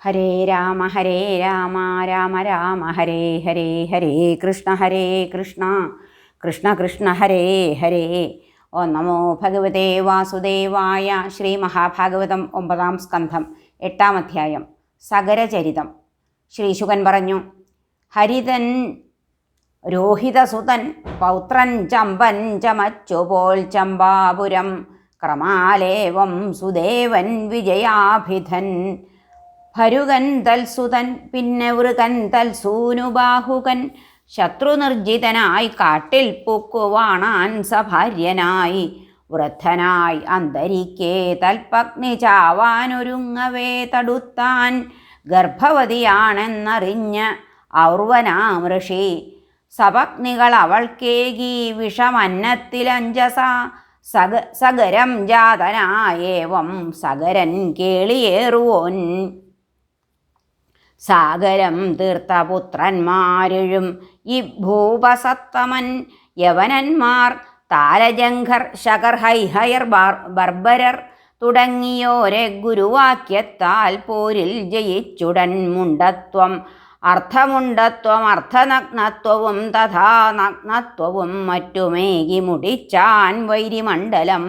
ഹരേ രാമ ഹരേ രാമ രാമ രാമ ഹരേ ഹരേ ഹരേ കൃഷ്ണ ഹരേ കൃഷ്ണ. കൃഷ്ണ കൃഷ്ണ ഹരേ ഹരേ. ഓ നമോ ഭഗവതേ വാസുദേവായ ശ്രീ മഹാഭാഗവതം ഒമ്പതാം സ്കന്ധം എട്ടാം അധ്യായം സഗരചരിതം ശ്രീശുകൻ പറഞ്ഞു ഹരിതൻ രോഹിതസുതൻ പൗത്രൻ ചമ്പൻ ചമച്ചുപോൽ ചമ്പാപുരം ക്രമാലേവം സുദേവൻ വിജയാഭിധൻ. ഭരുകൻ തൽസുതൻ പിന്നെ വൃകൻ തൽസൂനുബാഹുകൻ. ശത്രുനിർജിതനായി കാട്ടിൽ പൂക്കുവാണാൻ സഭാര്യനായി. വൃദ്ധനായി അന്തരിക്കേ തൽപഗ്നി ചാവാനൊരുങ്ങവേ തടുത്താൻ. ഗർഭവതിയാണെന്നറിഞ്ഞ് ഔർവനാം ഋഷി സപഗ്നികൾ അവൾക്കേകി വിഷമന്നത്തിലഞ്ചസ. സഗ സഗരം ജാതനായേവം സഗരൻ കേളിയേറുവോൻ. സാഗരം തീർത്ഥപുത്രന്മാരിഴും. ഈ ഭൂപസത്തമൻ യവനന്മാർ താരജംഘർ ശകർ ഹൈഹയർ ബാർ ബർബരർ തുടങ്ങിയോരെ ഗുരുവാക്യത്താൽ പോരിൽ ജയിച്ചുടൻ മുണ്ടത്വം. അർത്ഥമുണ്ടത്വം അർത്ഥനഗ്നത്വവും തഥാ നഗ്നത്വവും മറ്റുമേകി മുടിച്ചാൻ വൈരിമണ്ഡലം.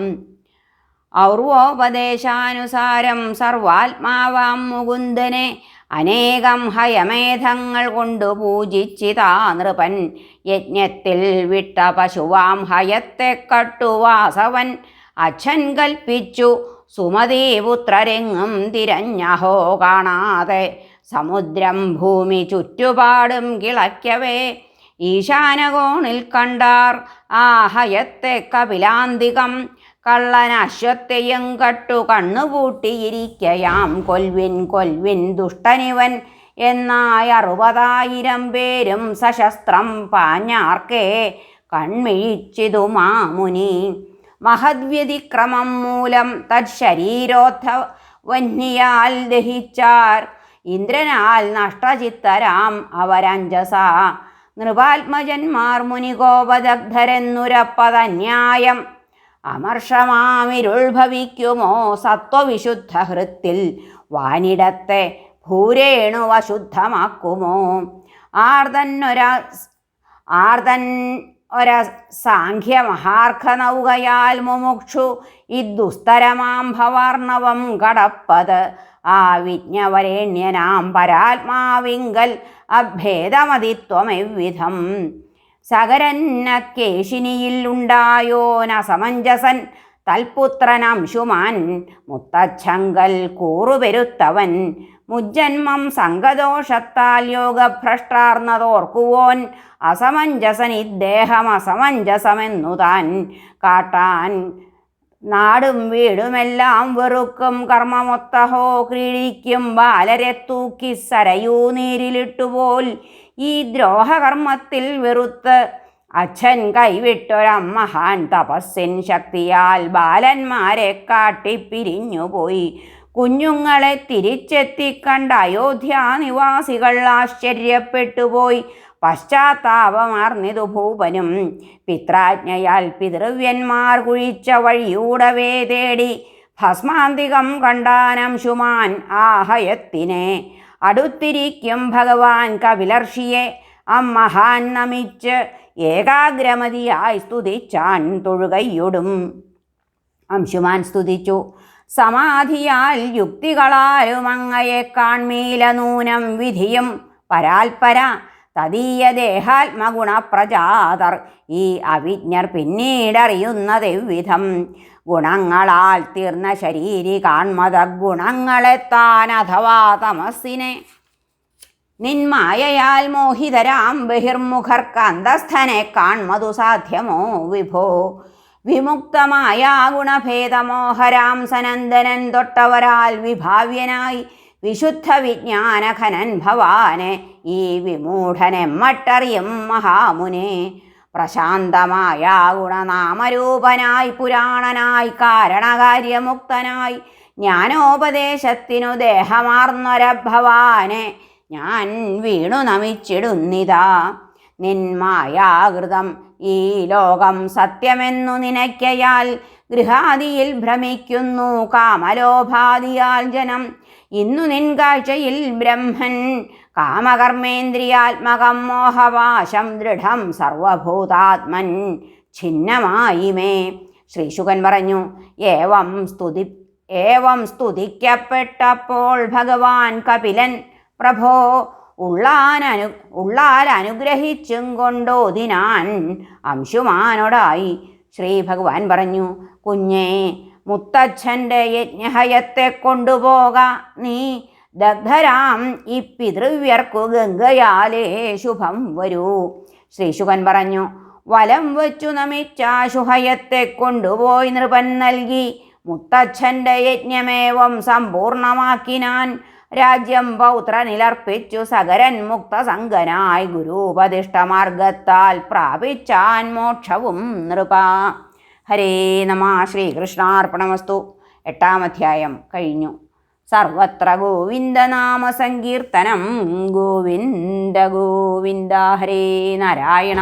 ഔർവോപദേശാനുസാരം സർവാത്മാവാം മുകുന്ദനെ അനേകം ഹയമേധങ്ങൾ കൊണ്ടു പൂജിച്ചിതാ നൃപൻ. യജ്ഞത്തിൽ വിട്ട പശുവാം ഹയത്തെ കട്ടുവാസവൻ. അച്ഛൻ കൽപ്പിച്ചു സുമതീപുത്രരെങ്ങും തിരഞ്ഞഹോ കാണാതെ. സമുദ്രം ഭൂമി ചുറ്റുപാടും കിളയ്ക്കവേ. ഈശാനകോണിൽ കണ്ടാർ ആ ഹയത്തെ കപിലാന്തികം. കള്ളൻ അശ്വത്തെയും കട്ടു കണ്ണുപൂട്ടിയിരിക്കയാം. കൊൽവിൻ കൊൽവിൻ ദുഷ്ടനിവൻ എന്നായ അറുപതായിരം പേരും സശസ്ത്രം പാഞ്ഞാർക്കേ കൺമിഴിച്ചിതു മാമുനി. മഹദ്വ്യതിക്രമം മൂലം തത്ശരീരോത്ഥ വന്യാൽ ദഹിച്ചാർ. ഇന്ദ്രനാൽ നഷ്ടചിത്തരാം അവരഞ്ജസ. നൃപാത്മജന്മാർ മുനികോപദഗ്ധരെന്നുരപ്പതന്യായം അമർഷമാമിരുൾ ഭവിക്കുമോ സത്വവിശുദ്ധ ഹൃത്തിൽ വാനിടത്തെ ഭൂരേണു അശുദ്ധമാക്കുമോ ആർതന്നൊരാ ആർതൻ ഒര സാഖ്യമഹാർഘ നൗകയാൽ മുമുക്ഷു ഇദ്ദുസ്തരമാം ഭവാർണവം കടപ്പത്. ആ വിജ്ഞവരേണ്യനാം പരാത്മാവിങ്കൽ അഭേദമതിത്വമെവിധം? സകരന്നക്കേശിനിയിൽ ഉണ്ടായോനസമഞ്ജസൻ തൽപുത്രനംശുമാൻ മുത്തച്ഛങ്കൽ കൂറുപെരുത്തവൻ മുജ്ജന്മം സംഘദോഷത്താൽ യോഗഭ്രഷ്ടാർന്നതോർക്കുവോൻ. അസമഞ്ജസൻ ഇദ്ദേഹം അസമഞ്ജസമെന്നു താൻ കാട്ടാൻ നാടും വീടുമെല്ലാം വെറുക്കും. കർമ്മമൊത്തഹോ ക്രീഡിക്കും. ബാലരെ തൂക്കി സരയൂ നീരിലിട്ടുപോൽ. ഈ ദ്രോഹകർമ്മത്തിൽ വെറുത്ത് അച്ഛൻ കൈവിട്ടൊരമ്മഹാൻ തപസ്സിൻ ശക്തിയാൽ ബാലന്മാരെ കാട്ടിപ്പിരിഞ്ഞുപോയി. കുഞ്ഞുങ്ങളെ തിരിച്ചെത്തിക്കണ്ട അയോധ്യാ നിവാസികൾ ആശ്ചര്യപ്പെട്ടുപോയി. പശ്ചാത്താപമാർന്നിതു ഭൂപനും പിത്രാജ്ഞയാൽ പിതൃവ്യന്മാർ കുഴിച്ച വഴിയൂടവേ തേടി ഭസ്മാന്തികം കണ്ടാനംശുമാൻ ആഹയത്തിനെ. അടുത്തിരിക്കും ഭഗവാൻ കപിലർഷിയെ അമ്മഹാൻ നമിച്ച് ഏകാഗ്രമതിയായി സ്തുതിച്ചാൻ തൊഴുകയ്യൊടും. അംശുമാൻ സ്തുതിച്ചു. സമാധിയാൽ യുക്തികളാലും അങ്ങയെ കാൺമീലനൂനം വിധിയും പരാൽപര തദീയ ദേഹാത്മഗുണപ്രജാതർ ഈ അവിജ്ഞർ പിന്നീടറിയുന്നതെവിധം? ഗുണങ്ങളാൽ തീർന്ന ശരീരി കാൺമത ഗുണങ്ങളെത്താൻ അഥവാ തമസ്സിനെ. നിന്മായയാൽ മോഹിതരാം ബഹിർമുഖർക്ക് അന്തസ്ഥനെ കാൺമതു സാധ്യമോ വിഭോ? വിമുക്തമായ ഗുണഭേദമോഹരാം സനന്ദനൻ തൊട്ടവരാൽ വിഭാവ്യനായി വിശുദ്ധ വിജ്ഞാനഘനൻ ഭവാനെ ഈ വിമൂഢനെമ്മട്ടറിയും മഹാമുനെ. പ്രശാന്തമായ ഗുണനാമരൂപനായി പുരാണനായി കാരണകാര്യമുക്തനായി ജ്ഞാനോപദേശത്തിനു ദേഹമാർന്നൊര ഭവാനെ ഞാൻ വീണു നമിച്ചിടുന്നിതാ. നിന്മായാകൃതം ഈ ലോകം സത്യമെന്നു നിനയ്ക്കയാൽ ഗൃഹാദിയിൽ ഭ്രമിക്കുന്നു കാമലോഭാദിയാൽ ജനം. ഇന്നു നിൻകാഴ്ചയിൽ ബ്രഹ്മൻ കാമകർമ്മേന്ദ്രിയാത്മകം മോഹവാശം ദൃഢം സർവഭൂതാത്മൻ ഛിന്നമായി മേ ശ്രീശുകൻ പറഞ്ഞു ഏവം സ്തുതി ഏവം സ്തുതിക്കപ്പെട്ടപ്പോൾ ഭഗവാൻ കപിലൻ പ്രഭോ ഉള്ളാനനു ഉള്ളാൽ അനുഗ്രഹിച്ചും കൊണ്ടോതിനാൻ അംശുമാനോടായി ശ്രീ ഭഗവാൻ പറഞ്ഞു കുഞ്ഞേ മുത്തച്ഛന്റെ യജ്ഞഹയത്തെ കൊണ്ടുപോക. നീ ദഗ്ധരാം ഈ പിതൃവ്യർക്കു ഗംഗയാലേ ശുഭം വരൂ. ശ്രീശുഖൻ പറഞ്ഞു വലം വച്ചു നമിച്ചാശുഹയത്തെ കൊണ്ടുപോയി നൃപൻ നൽകി. മുത്തച്ഛന്റെ യജ്ഞമേവം സമ്പൂർണമാക്കിനാൻ രാജ്യം പൗത്രനിലർപ്പിച്ചു സകരൻ മുക്തസംഗനായി ഗുരുപതിഷ്ഠമാർഗത്താൽ പ്രാപിച്ചാൻ മോക്ഷവും നൃപ. ഹരേ നമ ശ്രീകൃഷ്ണാർപ്പണമസ്തു എട്ടാം അധ്യായം കഴിഞ്ഞു. സർവത്ര ഗോവിന്ദനാമ സങ്കീർത്തനം. ഗോവിന്ദ ഗോവിന്ദ ഹരേ നാരായണ.